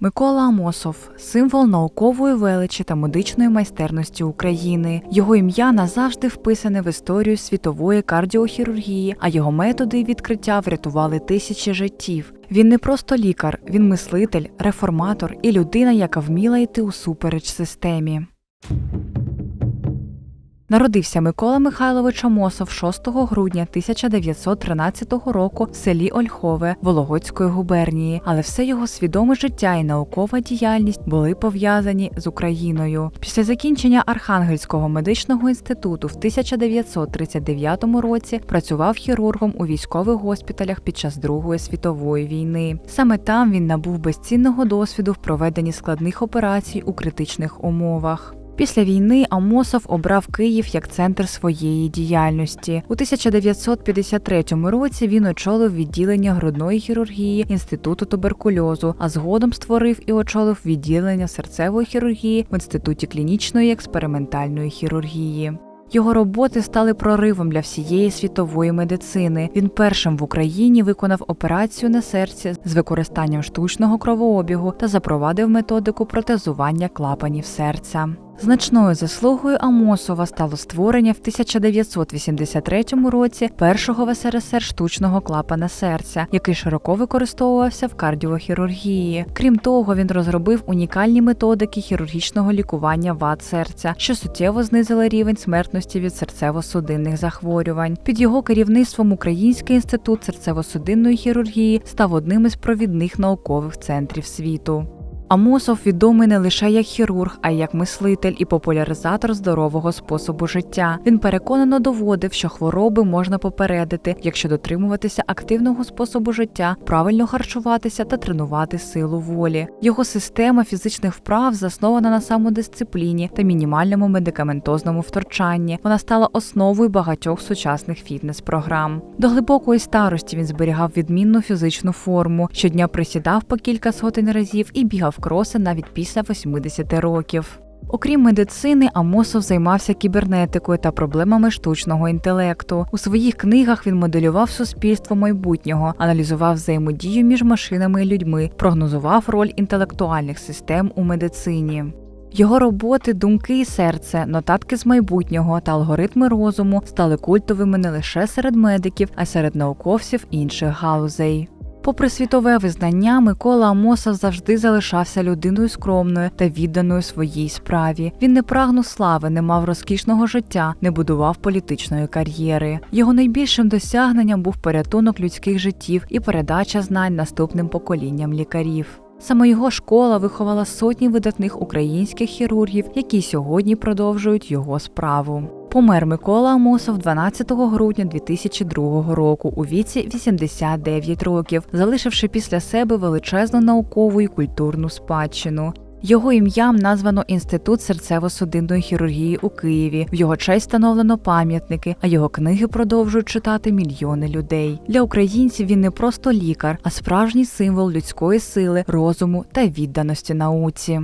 Микола Амосов символ наукової величі та медичної майстерності України. Його ім'я назавжди вписане в історію світової кардіохірургії, а його методи і відкриття врятували тисячі життів. Він не просто лікар, він мислитель, реформатор і людина, яка вміла йти усупереч системі. Народився Микола Михайлович Амосов 6 грудня 1913 року в селі Ольхове Вологодської губернії, але все його свідоме життя і наукова діяльність були пов'язані з Україною. Після закінчення Архангельського медичного інституту в 1939 році працював хірургом у військових госпіталях під час Другої світової війни. Саме там він набув безцінного досвіду в проведенні складних операцій у критичних умовах. Після війни Амосов обрав Київ як центр своєї діяльності. У 1953 році він очолив відділення грудної хірургії інституту туберкульозу, а згодом створив і очолив відділення серцевої хірургії в інституті клінічної експериментальної хірургії. Його роботи стали проривом для всієї світової медицини. Він першим в Україні виконав операцію на серці з використанням штучного кровообігу та запровадив методику протезування клапанів серця. Значною заслугою Амосова стало створення в 1983 році першого в СРСР штучного клапана серця, який широко використовувався в кардіохірургії. Крім того, він розробив унікальні методики хірургічного лікування вад серця, що суттєво знизили рівень смертності від серцево-судинних захворювань. Під його керівництвом Український інститут серцево-судинної хірургії став одним із провідних наукових центрів світу. Амосов відомий не лише як хірург, а й як мислитель і популяризатор здорового способу життя. Він переконано доводив, що хвороби можна попередити, якщо дотримуватися активного способу життя, правильно харчуватися та тренувати силу волі. Його система фізичних вправ заснована на самодисципліні та мінімальному медикаментозному втручанні. Вона стала основою багатьох сучасних фітнес-програм. До глибокої старості він зберігав відмінну фізичну форму. Щодня присідав по кілька сотень разів і бігав кроси навіть після 80 років. Окрім медицини, Амосов займався кібернетикою та проблемами штучного інтелекту. У своїх книгах він моделював суспільство майбутнього, аналізував взаємодію між машинами і людьми, прогнозував роль інтелектуальних систем у медицині. Його роботи, думки і серце, нотатки з майбутнього та алгоритми розуму стали культовими не лише серед медиків, а й серед науковців інших галузей. Попри світове визнання, Микола Амосов завжди залишався людиною скромною та відданою своїй справі. Він не прагнув слави, не мав розкішного життя, не будував політичної кар'єри. Його найбільшим досягненням був порятунок людських життів і передача знань наступним поколінням лікарів. Саме його школа виховала сотні видатних українських хірургів, які сьогодні продовжують його справу. Помер Микола Амосов 12 грудня 2002 року у віці 89 років, залишивши після себе величезну наукову і культурну спадщину. Його ім'ям названо Інститут серцево-судинної хірургії у Києві. В його честь встановлено пам'ятники, а його книги продовжують читати мільйони людей. Для українців він не просто лікар, а справжній символ людської сили, розуму та відданості науці.